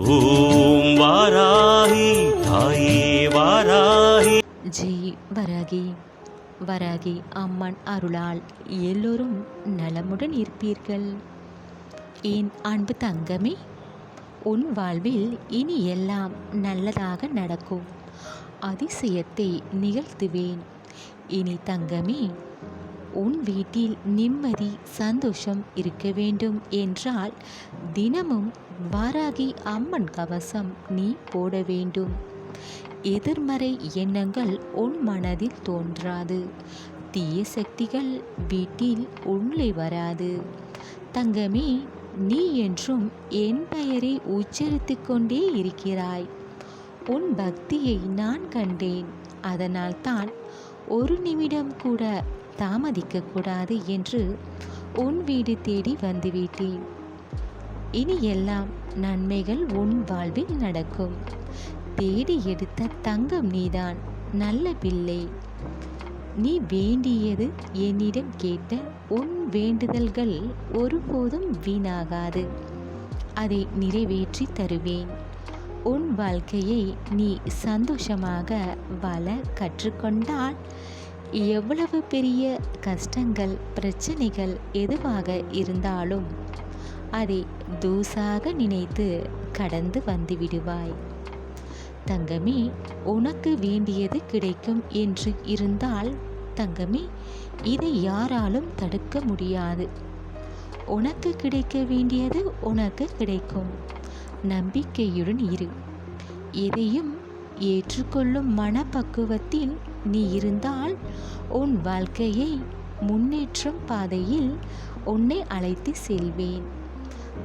ஓம் வாராகி தாயே வாராகி ஜெய் வராகி வராகி அம்மன் அருளால் எல்லோரும் நலமுடன் இருப்பீர்கள். என் அன்பு தங்கமே உன் வாழ்வில் இனி எல்லாம் நல்லதாக நடக்கும். அதிசயத்தை நிகழ்த்துவேன். இனி தங்கமே உன் வீட்டில் நிம்மதி சந்தோஷம் இருக்க வேண்டும் என்றால் தினமும் வாராகி அம்மன் கவசம் நீ போட வேண்டும். எதிர்மறை எண்ணங்கள் உன் மனதில் தோன்றாது. தீய சக்திகள் வீட்டில் உள்ளே வராது. தங்கமே நீ என்றும் என் பெயரை உச்சரித்து கொண்டே இருக்கிறாய். உன் பக்தியை நான் கண்டேன். அதனால்தான் ஒரு நிமிடம் கூட தாமதிக்கக்கூடாது என்று உன் வீடு தேடி வந்துவிட்டேன். இனி எல்லாம் நன்மைகள் உன் வாழ்வில் நடக்கும். தேடி எடுத்த தங்கம் நீதான் நல்ல பிள்ளை. நீ வேண்டியது என்னிடம் கேட்ட உன் வேண்டுதல்கள் ஒருபோதும் வீணாகாது. அதை நிறைவேற்றி தருவேன். உன் வாழ்க்கையை நீ சந்தோஷமாக வாழ கற்றுக்கொண்டால் எவ்வளவு பெரிய கஷ்டங்கள் பிரச்சனைகள் எதுவாக இருந்தாலும் அதை தூசாக நினைத்து கடந்து வந்து விடுவாய். தங்கமே உனக்கு வேண்டியது கிடைக்கும் என்று இருந்தால் தங்கமே இதை யாராலும் தடுக்க முடியாது. உனக்கு கிடைக்க வேண்டியது உனக்கு கிடைக்கும். நம்பிக்கையுடன் இரு. எதையும் ஏற்றுக்கொள்ளும் மனப்பக்குவத்தில் நீ இருந்தால் உன் வாழ்க்கையை முன்னேற்றம் பாதையில் உன்னை அழைத்து செல்வேன்.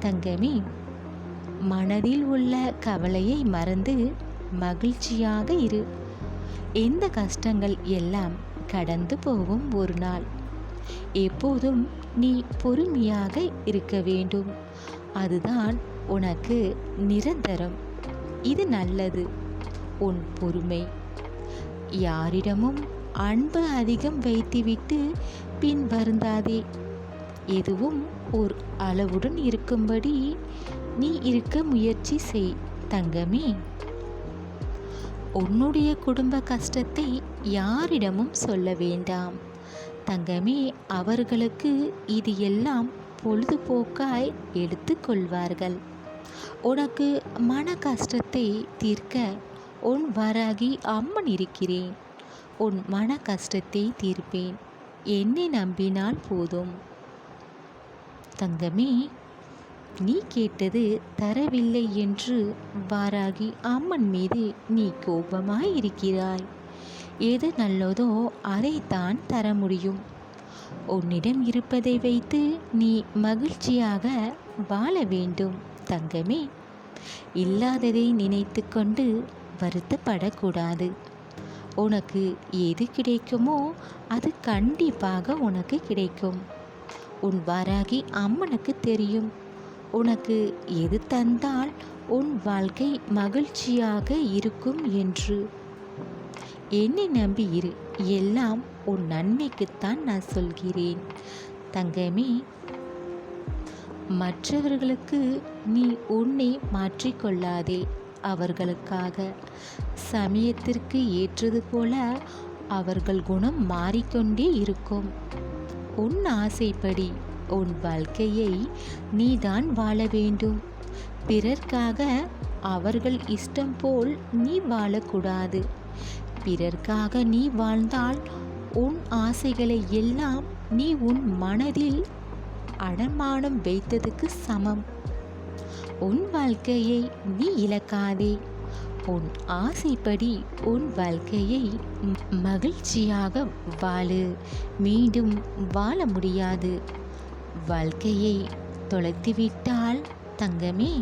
தங்கமே மனதில் உள்ள கவலையை மறந்து மகிழ்ச்சியாக இரு. எந்த கஷ்டங்கள் எல்லாம் கடந்து போகும் ஒரு நாள்? எப்போதும் நீ பொறுமையாக இருக்க வேண்டும். அதுதான் உனக்கு நிரந்தரம். இது நல்லது. உன் பொறுமை. யாரிடமும் அன்பு அதிகம் வைத்துவிட்டு பின் வருந்தாதே எதுவும் ஒரு அளவுடன் இருக்கும்படி நீ இருக்க முயற்சி செய் தங்கமே. உன்னுடைய குடும்ப கஷ்டத்தை யாரிடமும் சொல்ல வேண்டாம். தங்கமே அவர்களுக்கு இது எல்லாம் பொழுதுபோக்காய் எடுத்துக்கொள்வார்கள் உனக்கு மன கஷ்டத்தை தீர்க்க உன் வராகி அம்மன் இருக்கிறேன். உன் மன கஷ்டத்தை தீர்ப்பேன். என்னை நம்பினால் போதும். தங்கமே நீ கேட்டது தரவில்லை என்று வாராகி அம்மன் மீது நீ கோபமாய் இருக்கிறாய் எது நல்லதோ அதைத்தான் தர முடியும். உன்னிடம் இருப்பதை வைத்து நீ மகிழ்ச்சியாக வாழ வேண்டும். தங்கமே இல்லாததை நினைத்து கொண்டு வருத்தப்படக்கூடாது. உனக்கு எது கிடைக்குமோ அது கண்டிப்பாக உனக்கு கிடைக்கும். உன் வாராகி அம்மனுக்கு தெரியும். உனக்கு எது தந்தால் உன் வாழ்க்கை மகிழ்ச்சியாக இருக்கும் என்று. என்னை நம்பி இரு. எல்லாம் உன் நன்மைக்குத்தான் நான் சொல்கிறேன். தங்கமே மற்றவர்களுக்கு நீ உன்னை மாற்றிக்கொள்ளாதே அவர்களுக்காக. சமயத்திற்கு ஏற்றது போல அவர்கள் குணம் மாறிக்கொண்டே இருக்கும். உன் ஆசைப்படி உன் வாழ்க்கையை நீதான் வாழ வேண்டும். பிறர்க்காக அவர்கள் இஷ்டம் போல் நீ வாழக்கூடாது. பிறர்க்காக நீ வாழ்ந்தால் உன் ஆசைகளை எல்லாம் நீ உன் மனதில் அடமானம் வைத்ததுக்கு சமம். உன் வாழ்க்கையை நீ இழக்காதே. உன் ஆசைப்படி உன் வாழ்க்கையை மகிழ்ச்சியாக வாழு. மீண்டும் வாழ முடியாது. வாழ்க்கையை தொலைத்துவிட்டால் தங்கமே.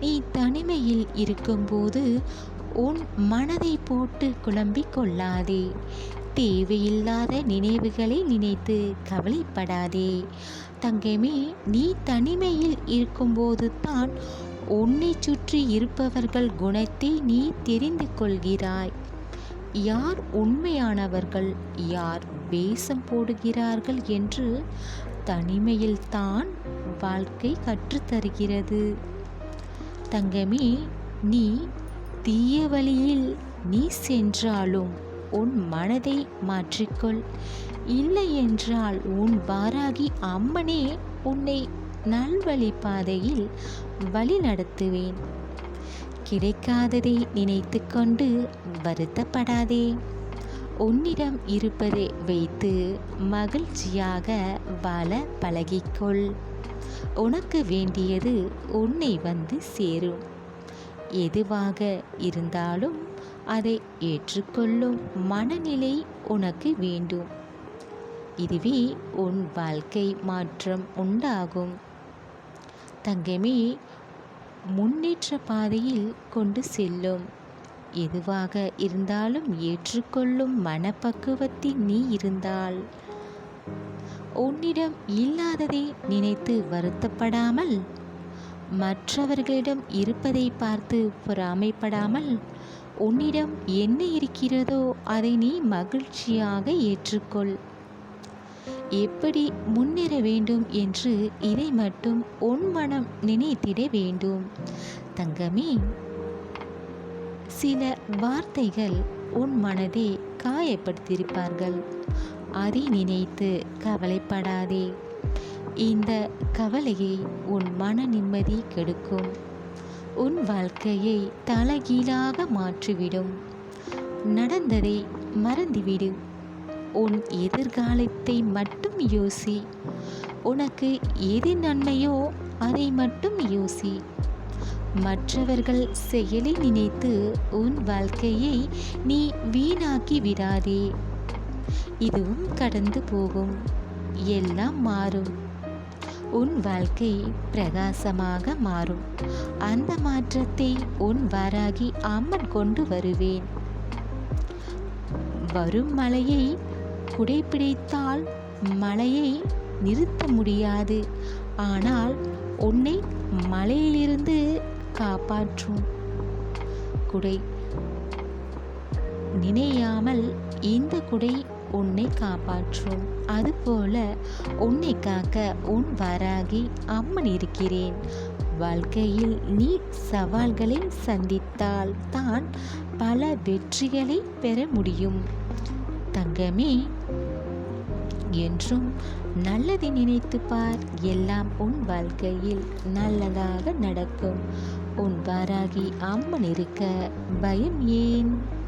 நீ தனிமையில் இருக்கும்போது உன் மனதை போட்டு குழம்பிக் கொள்ளாதே. தேவையில்லாத நினைவுகளை நினைத்து கவலைப்படாதே. தங்கமே நீ தனிமையில் இருக்கும்போது தான் உன்னை சுற்றி இருப்பவர்கள் குணத்தை நீ தெரிந்து கொள்கிறாய். யார் உண்மையானவர்கள் யார் வேஷம் போடுகிறார்கள் என்று தனிமையில்தான் வாழ்க்கை கற்றுத்தருகிறது. தங்கமே நீ தீய வழியில் நீ சென்றாலும் உன் மனதை மாற்றிக்கொள். இல்லை என்றால் உன் வாராகி அம்மனே உன்னை நல்வழி பாதையில் வழி நடத்துவேன். கிடைக்காததை நினைத்து கொண்டு வருத்தப்படாதே. உன்னிடம் இருப்பதை வைத்து மகிழ்ச்சியாக வாழ பழகிக்கொள். உனக்கு வேண்டியது உன்னை வந்து சேரும். எதுவாக இருந்தாலும் அதை ஏற்றுக்கொள்ளும் மனநிலை உனக்கு வேண்டும். இதுவே உன் வாழ்க்கை மாற்றம் உண்டாகும். தங்கமே முன்னேற்ற பாதையில் கொண்டு செல்லும். எதுவாக இருந்தாலும் ஏற்றுக்கொள்ளும் மனப்பக்குவத்தில் நீ இருந்தால். உன்னிடம் இல்லாததை நினைத்து வருத்தப்படாமல் மற்றவர்களிடம் இருப்பதை பார்த்து பொறாமைப்படாமல் உன்னிடம் என்ன இருக்கிறதோ அதை நீ மகிழ்ச்சியாக ஏற்றுக்கொள். எப்படி முன்னேற வேண்டும் என்று இதை மட்டும் உன் மனம் நினைத்திட வேண்டும். தங்கமே சில வார்த்தைகள் உன் மனதை காயப்படுத்தியிருப்பார்கள். அதை நினைத்து கவலைப்படாதே. இந்த கவலையை உன் மன நிம்மதி கெடுக்கும். உன் வாழ்க்கையை தலைகீழாக மாற்றிவிடும். நடந்ததை மறந்துவிடு. உன் எதிர்காலத்தை மட்டும் யோசி. உனக்கு எது நன்மையோ அதை மட்டும் யோசி. மற்றவர்கள் செயலை நினைத்து உன் வாழ்க்கையை நீ வீணாக்கி விடாதே. இதுவும் கடந்து போகும். எல்லாம் மாறும். உன் வாழ்க்கை பிரகாசமாக மாறும். அந்த மாற்றத்தை உன் வாராகி அம்மன் கொண்டு வருவேன். வரும் மழையை குடைப்பிடித்தால் மழையை நிறுத்த முடியாது. ஆனால் உன்னை மலையிலிருந்து காப்பாற்றும். குடை. நினையாமல் இந்த குடை உன்னை காப்பாற்றும். அதுபோல உன்னை காக்க உன் வராகி அம்மன் இருக்கிறேன். வாழ்க்கையில் நீ சவால்களை சந்தித்தால் தான் பல வெற்றிகளை பெற முடியும். தங்கமே என்றும் நல்லதை நினைத்து பார். எல்லாம் உன் வாழ்க்கையில் நல்லதாக நடக்கும். உன் வாராகி அம்மன் இருக்க பயம் ஏன்?